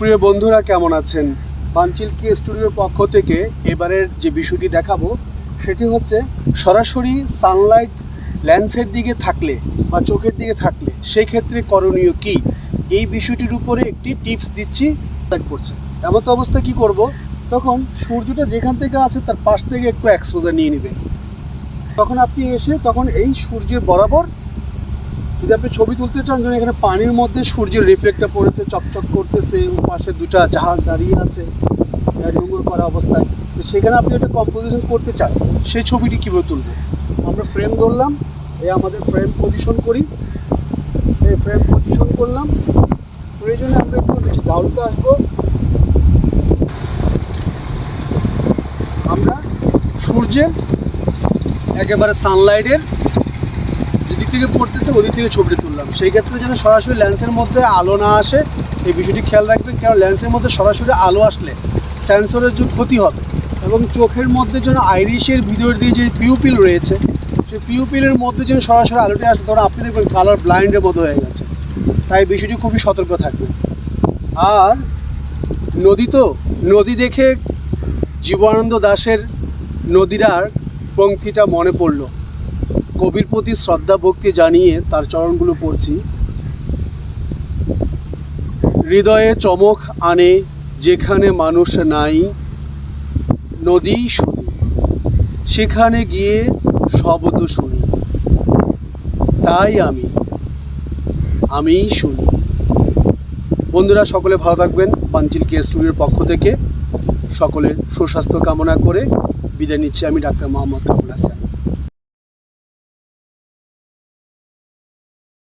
সুপ্রিয় বন্ধুরা, কেমন আছেন? পাঞ্চিল কে স্টুডিওর পক্ষ থেকে এবারের যে বিষয়টি দেখাবো, সেটি হচ্ছে সরাসরি সানলাইট ল্যান্সের দিকে থাকলে বা চোখের দিকে থাকলে সেই ক্ষেত্রে করণীয় কি? এই বিষয়টির উপরে একটি টিপস দিচ্ছি করছে। এমন তো অবস্থা কি করব? তখন সূর্যটা যেখান থেকে আছে তার পাশ থেকে একটু এক্সপোজার নিয়ে নেবেন তখন আপনি এসে তখন এই সূর্যের বরাবর যদি আপনি ছবি তুলতে চান যেন এখানে পানির মধ্যে সূর্যের রিফ্লেক্টটা পড়েছে, চকচক করতেছে পাশে দুটা জাহাজ দাঁড়িয়ে আছে নোংর করা অবস্থায়, তো সেখানে আপনি একটা কম্পোজিশন করতে চান, সেই ছবিটি কীভাবে তুলবো আমরা ফ্রেম ধরলাম এই আমাদের ফ্রেম পজিশন করি এই ফ্রেম পজিশন করলাম প্রয়োজনে আমরা একটু বেশি ডাউনতে আসব। আমরা সূর্যের একেবারে সানলাইটের থেকে পড়তেছে, ওদিক থেকে ছবিটি তুললাম। সেই ক্ষেত্রে যেন সরাসরি লেন্সের মধ্যে আলো না আসে, এই বিষয়টি খেয়াল রাখবেন কারণ লেন্সের মধ্যে সরাসরি আলো আসলে সেন্সরের যে ক্ষতি হবে এবং চোখের মধ্যে যেন আইরিশের ভিতর দিয়ে যে পিউপিল রয়েছে, সেই পিউপিলের মধ্যে যেন সরাসরি আলোটি আসে তখন আপনি দেখবেন কালার ব্লাইন্ডের মতো হয়ে গেছে। তাই বিষয়টি খুবই সতর্ক থাকবে। আর নদী তো, নদী দেখে জীবানন্দ দাশের নদীরার পঙ্ক্তিটা মনে পড়ল। কবির প্রতি শ্রদ্ধা, ভক্তি জানিয়ে তার চরণগুলো পড়ছি। হৃদয়ে চমক আনে যেখানে মানুষ নাই, নদী শুধু। সেখানে গিয়ে শব্দ শুনি। তাই আমি আমি শুনি। বন্ধুরা, সকলে ভালো থাকবেন। পাঞ্চিল কে স্টুডিওর পক্ষ থেকে সকলের সুস্বাস্থ্য কামনা করে বিদায় নিচ্ছি আমি ডাক্তার মোহাম্মদ কামরুল হাসান।